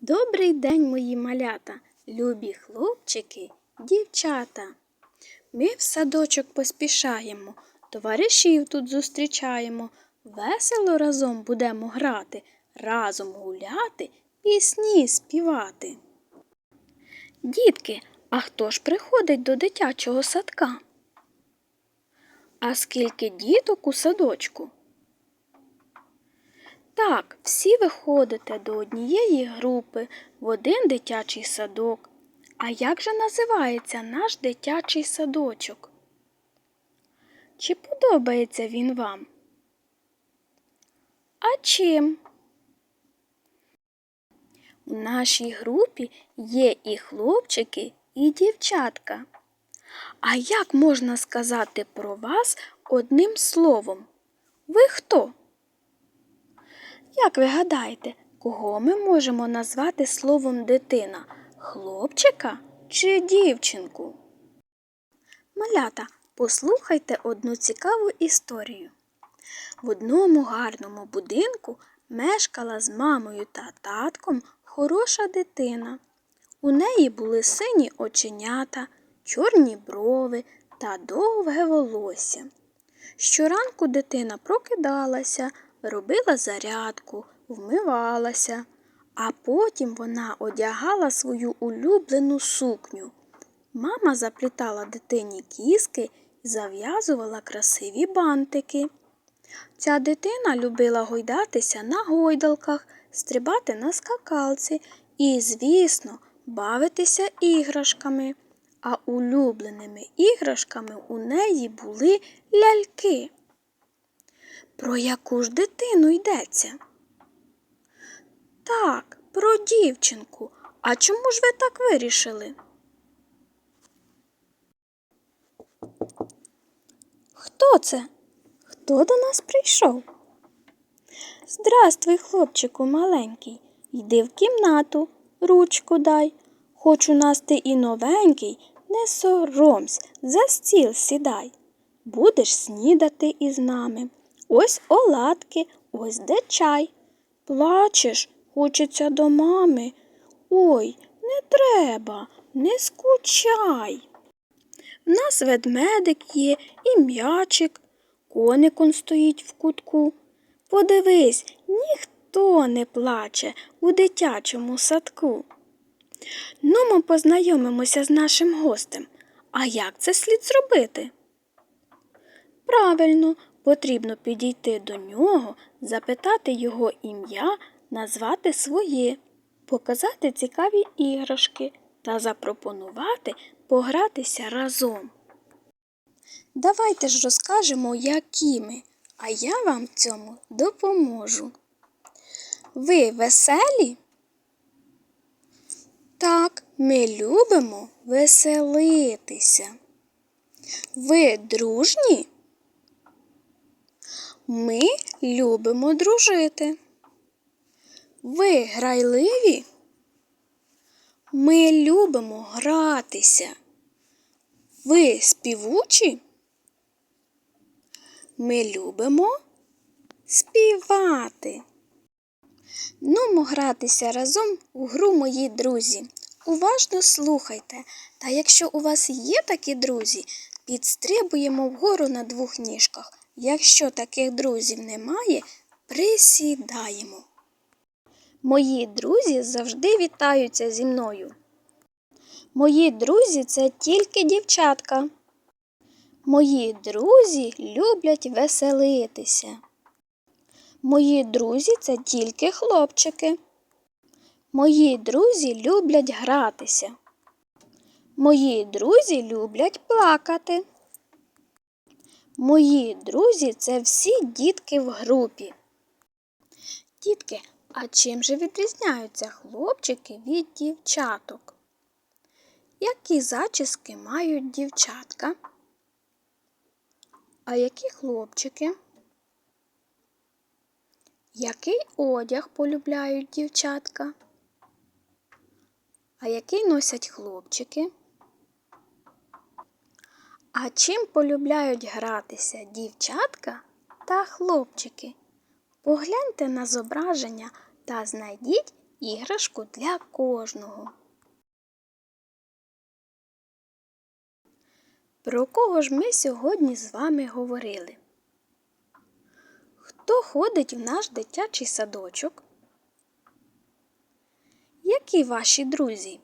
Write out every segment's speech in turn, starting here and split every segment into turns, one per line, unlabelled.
Добрий день, мої малята, любі хлопчики, дівчата. Ми в садочок поспішаємо, товаришів тут зустрічаємо, весело разом будемо грати, разом гуляти, пісні співати. Дітки, а хто ж приходить до дитячого садка? А скільки діток у садочку? Так, всі ви ходите до однієї групи в один дитячий садок. А як же називається наш дитячий садочок? Чи подобається він вам? А чим? У нашій групі є і хлопчики, і дівчатка. А як можна сказати про вас одним словом? Ви хто? Як ви гадаєте, кого ми можемо назвати словом дитина? Хлопчика чи дівчинку? Малята, послухайте одну цікаву історію. В одному гарному будинку мешкала з мамою та татком хороша дитина. У неї були сині оченята, чорні брови та довге волосся. Щоранку дитина прокидалася, робила зарядку, вмивалася, а потім вона одягала свою улюблену сукню. Мама заплітала дитині кіски і зав'язувала красиві бантики. Ця дитина любила гойдатися на гойдалках, стрибати на скакалці і, звісно, бавитися іграшками. А улюбленими іграшками у неї були ляльки. Про яку ж дитину йдеться? Так, про дівчинку. А чому ж ви так вирішили? Хто це? Хто до нас прийшов? Здравствуй, хлопчику маленький. Йди в кімнату, ручку дай. Хоч у нас ти і новенький, не соромсь, за стіл сідай. Будеш снідати із нами. Ось оладки, ось де чай. Плачеш, хочеться до мами. Ой, не треба, не скучай. В нас ведмедик є і м'ячик, коник он стоїть в кутку. Подивись, ніхто не плаче у дитячому садку. Ну, ми познайомимося з нашим гостем. А як це слід зробити? Правильно, потрібно підійти до нього, запитати його ім'я, назвати своє, показати цікаві іграшки та запропонувати погратися разом. Давайте ж розкажемо, які ми, а я вам цьому допоможу. Ви веселі? Так, ми любимо веселитися. Ви дружні? Ми любимо дружити. Ви грайливі? Ми любимо гратися. Ви співучі? Ми любимо співати. Нумо гратися разом у гру мої друзі. Уважно слухайте, та якщо у вас є такі друзі, підстрибуємо вгору на двох ніжках. Якщо таких друзів немає, присідаємо. Мої друзі завжди вітаються зі мною. Мої друзі це тільки дівчатка. Мої друзі люблять веселитися. Мої друзі це тільки хлопчики. Мої друзі люблять гратися. Мої друзі люблять плакати. Мої друзі це всі дітки в групі. Дітки, а чим же відрізняються хлопчики від дівчаток? Які зачіски мають дівчатка? А які хлопчики? Який одяг полюбляють дівчатка? А який носять хлопчики? А чим полюбляють гратися дівчатка та хлопчики? Погляньте на зображення та знайдіть іграшку для кожного. Про кого ж ми сьогодні з вами говорили? Хто ходить в наш дитячий садочок? Які ваші друзі?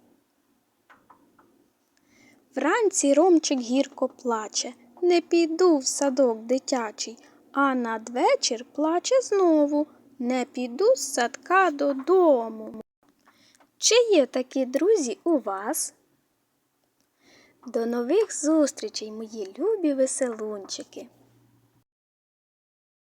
Вранці Ромчик гірко плаче, не піду в садок дитячий, а надвечір плаче знову, не піду з садка додому. Чи є такі друзі у вас? До нових зустрічей, мої любі веселунчики!